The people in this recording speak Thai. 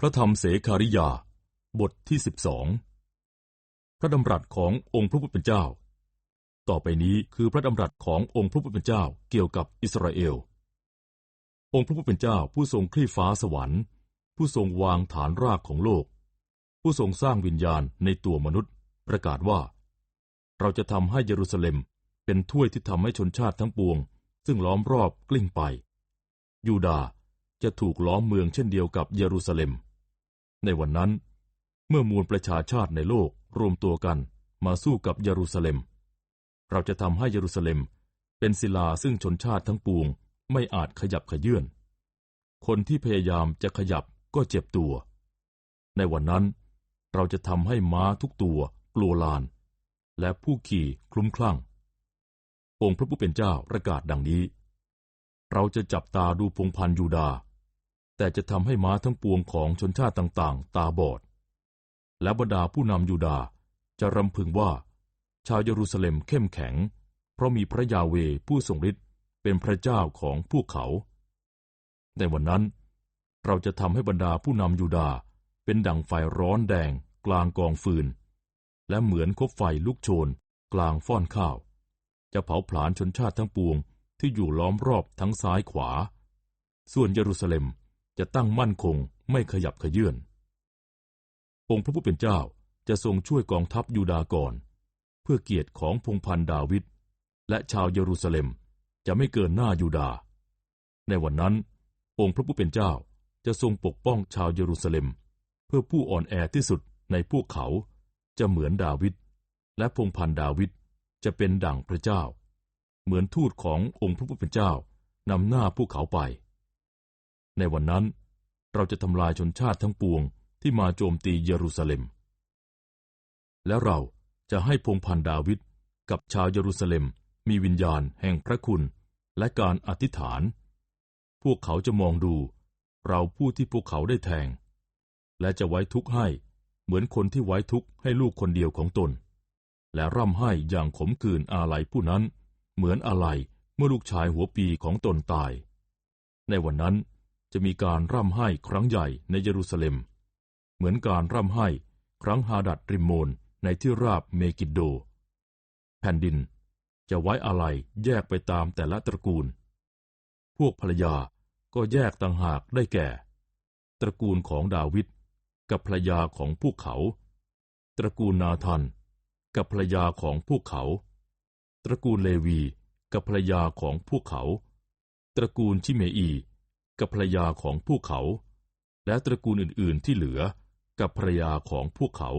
พระธรรมเสขาริยา บทที่สิบสองพระดำรัสขององค์พระผู้เป็นเจ้า ต่อไปนี้คือพระดำรัสขององค์พระผู้เป็นเจ้าเกี่ยวกับอิสราเอล องค์พระผู้เป็นเจ้าผู้ทรงคลี่ฟ้าสวรรค์ ผู้ทรงวางฐานรากของโลก ผู้ทรงสร้างวิญญาณในตัวมนุษย์ ประกาศว่า เราจะทำให้เยรูซาเล็มเป็นถ้วยที่ทำให้ชนชาติทั้งปวง ซึ่งล้อมรอบกลิ้งไป ยูดาจะถูกล้อมเมืองเช่นเดียวกับเยรูซาเล็ม ในวันนั้น เมื่อมวลประชาชาติในโลกรวมตัวกันมาสู้กับเยรูซาเล็ม เราจะทำให้เยรูซาเล็มเป็นศิลาซึ่งชนชาติทั้งปวงไม่อาจขยับขยื่น คนที่พยายามจะขยับก็เจ็บตัว ในวันนั้นเราจะทำให้ม้าทุกตัวกลัวลาน และผู้ขี่คลุ้มคลั่ง องค์พระผู้เป็นเจ้าประกาศดังนี้ เราจะจับตาดูพงพันยูดา์ แต่จะทำให้ม้าทั้งปวงของชนชาติต่างๆ ตาบอด และบรรดาผู้นำยูดาจะรำพึงว่า ชาวเยรูซาเล็มเข้มแข็ง เพราะมีพระยาเวผู้ทรงฤทธิ์เป็นพระเจ้าของพวกเขา ในวันนั้น เราจะทำให้บรรดาผู้นำยูดาเป็นดั่งไฟร้อนแดงกลางกองฟืน และเหมือนคบไฟลุกโชน กลางฟ้อนข้าว จะเผาผลาญชนชาติทั้งปวงที่อยู่ล้อมรอบทั้งซ้ายขวา ส่วนเยรูซาเล็ม จะตั้งมั่นคงไม่ขยับขยื่น องค์พระผู้เป็นเจ้าจะทรงช่วยกองทัพยูดาก่อน เพื่อเกียรติของพงพันดาวิดและชาวเยรูซาเล็มจะไม่เกินหน้ายูดา ในวันนั้น องค์พระผู้เป็นเจ้าจะทรงปกป้องชาวเยรูซาเล็ม เพื่อผู้อ่อนแอที่สุดในพวกเขาจะเหมือนดาวิดและพงพันดาวิดจะเป็นดั่งพระเจ้า เหมือนทูตขององค์พระผู้เป็นเจ้านำหน้าพวกเขาไป ในวันนั้น เราจะทำลายชนชาติทั้งปวงที่มาโจมตีเยรูซาเล็ม และเราจะให้พงพันดาวิดกับชาวเยรูซาเล็มมีวิญญาณแห่งพระคุณและการอธิษฐาน พวกเขาจะมองดูเราผู้ที่พวกเขาได้แทง และจะไว้ทุกข์ให้เหมือนคนที่ไว้ทุกข์ให้ลูกคนเดียวของตน และร่ำไห้อย่างขมขื่นอาลัยผู้นั้น เหมือนอาลัยเมื่อลูกชายหัวปีของตนตาย ในวันนั้น จะมีการร่ำไห้ครั้งใหญ่ในเยรูซาเล็ม เหมือนการร่ำไห้ครั้งฮาดัดริมโมนในที่ราบเมกิดโด แผ่นดินจะไว้อาลัยแยกไปตามแต่ละตระกูล พวกภรรยาก็แยกต่างหากได้แก่ ตระกูลของดาวิดกับภรรยาของพวกเขา ตระกูลนาธันกับภรรยาของพวกเขา ตระกูลเลวีกับภรรยาของพวกเขา ตระกูลชิเมอี กับภรรยาของพวกเขา และตระกูลอื่น ๆ ที่เหลือกับภรรยาของพวกเขา